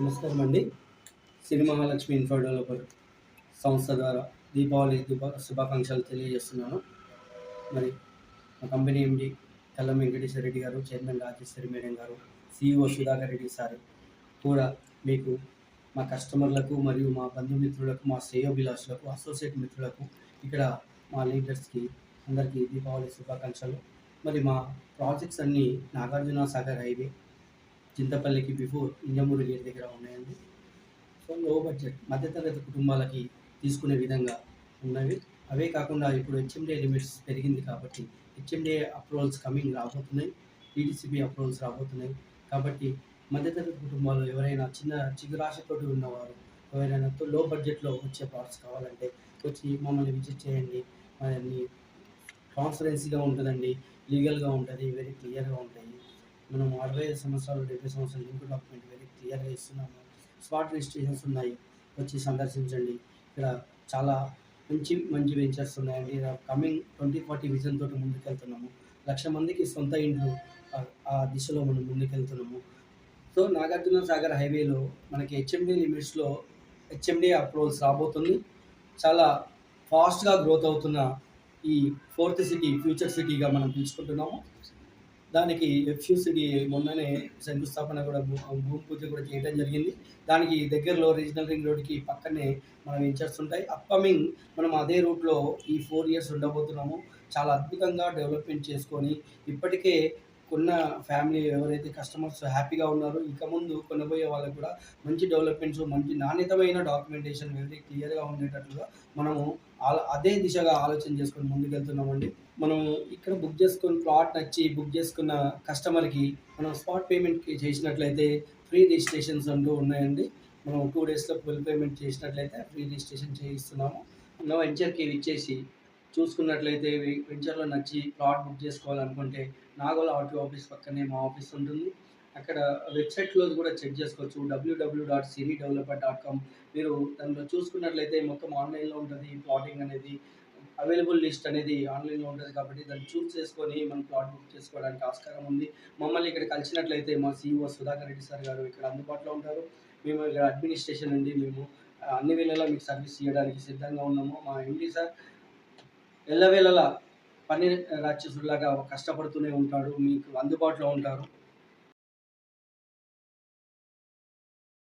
నమస్కారం అండి. సిరి Mahalakshmi info developer సంస్థ ద్వారా దీపావళి దీప శుభాకాంక్షలు తెలియజేస్తున్నాను. మరి మా company MD Kallam Venkateswara Reddy garu chairman Rajeswari madam garu CEO Sudhakar Reddy sir కూడా మీకు మా కస్టమర్లకు మరియు మా బంధుమిత్రులకు మా శ్రేయోభిలాషులకు అసోసియేట్ మిత్రులకు ఇక్కడ మా లీడర్స్కి అందరికీ దీపావళి శుభాకాంక్షలు. మరి మా ప్రాజెక్ట్స్ అన్నీ నాగార్జున సాగర్ హైవే చింతపల్లికి బిఫోర్ ఇంజమూరు గేట్ దగ్గర ఉన్నాయండి. సో లో బడ్జెట్ మధ్యతరగతి కుటుంబాలకి తీసుకునే విధంగా ఉన్నవి. అవే కాకుండా ఇప్పుడు హెచ్ఎండే లిమిట్స్ పెరిగింది కాబట్టి హెచ్ఎండే అప్రూవల్స్ కమింగ్ రాబోతున్నాయి. టీడీసీబీ అప్రూవల్స్ రాబోతున్నాయి. కాబట్టి మధ్యతరగతి కుటుంబాలు ఎవరైనా చిన్న చిగురాశతోటి ఉన్నవారు ఎవరైనా లో బడ్జెట్లో వచ్చే పార్ట్స్ కావాలంటే వచ్చి మమ్మల్ని విజిట్ చేయండి. మరి ట్రాన్స్పరెన్సీగా ఉంటుందండి. లీగల్గా ఉంటుంది వెరీ క్లియర్గా ఉంటాయి మనం అరవై ఐదు సంవత్సరాలు డెబ్బై సంవత్సరాలు లింక్ డాక్యుమెంట్ వెరీ క్లియర్గా ఇస్తున్నాము. స్పాట్ రిజిస్ట్రేషన్స్ ఉన్నాయి వచ్చి సందర్శించండి. ఇక్కడ చాలా మంచి మంచి వెంచర్స్ ఉన్నాయండి. కమింగ్ ట్వంటీ ఫార్టీ విజన్ తోటి ముందుకెళ్తున్నాము. లక్ష మందికి సొంత ఇండ్లు ఆ- దిశలో మనం ముందుకెళ్తున్నాము. సో నాగార్జున సాగర్ హైవేలో మనకి హెచ్ఎండి లిమిట్స్లో హెచ్ఎండి అప్రూవల్స్ రాబోతుంది. చాలా ఫాస్ట్గా గ్రోత్ అవుతున్న ఈ ఫోర్త్ సిటీ ఫ్యూచర్ సిటీగా మనం పిలుచుకుంటున్నాము. దానికి ఎఫ్యూసిడి మొన్ననే శంకుస్థాపన కూడా భూ- భూమి పూజ కూడా చేయడం జరిగింది. దానికి దగ్గరలో రీజనల్ రింగ్ రోడ్కి పక్కనే మనం వెంచర్స్ ఉంటాయి అప్కమింగ్ మనం అదే రూట్లో ఈ ఫోర్ ఇయర్స్ ఉండబోతున్నాము. చాలా అద్భుతంగా డెవలప్మెంట్ చేసుకొని ఇప్పటికే కొన్న ఫ్యామిలీ ఎవరైతే కస్టమర్స్ హ్యాపీగా ఉన్నారో ఇక ముందు కొనబోయే వాళ్ళకు కూడా మంచి డెవలప్మెంట్స్ మంచి నాణ్యతమైన డాక్యుమెంటేషన్ వెరీ క్లియర్గా ఉండేటట్లుగా మనము అదే దిశగా ఆలోచన చేసుకొని ముందుకెళ్తున్నామండి. మనం ఇక్కడ బుక్ చేసుకున్న ప్లాట్ నచ్చి బుక్ చేసుకున్న కస్టమర్కి మనం స్పాట్ పేమెంట్ చేసినట్లయితే ఫ్రీ రిజిస్ట్రేషన్స్ అంటూ ఉన్నాయండి. మనం టూ డేస్లో ఫుల్ పేమెంట్ చేసినట్లయితే ఫ్రీ రిజిస్ట్రేషన్ చేయిస్తున్నాము. మనం వెంచర్కి ఇచ్చేసి చూసుకున్నట్లయితే వెంచర్లో నచ్చి ప్లాట్ బుక్ చేసుకోవాలనుకుంటే నాగోల ఆర్టీ ఆఫీస్ పక్కనే మా ఆఫీస్ ఉంటుంది. అక్కడ వెబ్సైట్లో కూడా చెక్ చేసుకోవచ్చు. WWW dot Siri developer dot com మీరు దానిలో చూసుకున్నట్లయితే మొత్తం ఆన్లైన్లో ఉంటుంది. ప్లాటింగ్ అనేది అవైలబుల్ లిస్ట్ అనేది ఆన్లైన్లో ఉంటుంది కాబట్టి దాన్ని చూస్ చేసుకొని మనం ప్లాట్ బుక్ చేసుకోవడానికి ఆస్కారం ఉంది. మమ్మల్ని ఇక్కడ కలిసినట్లయితే మా సీఈఓ సుధాకర్ రెడ్డి సార్ గారు ఇక్కడ అందుబాటులో ఉంటారు. మేము ఇక్కడ అడ్మినిస్ట్రేషన్ నుండి మేము అన్ని వేళలా మీకు సర్వీస్ చేయడానికి సిద్ధంగా ఉన్నాము. మా ఎండి సార్ ఎల్లవేళలా పని రాక్షసులాగా కష్టపడుతూనే ఉంటాడు మీకు అందుబాటులో ఉంటారు.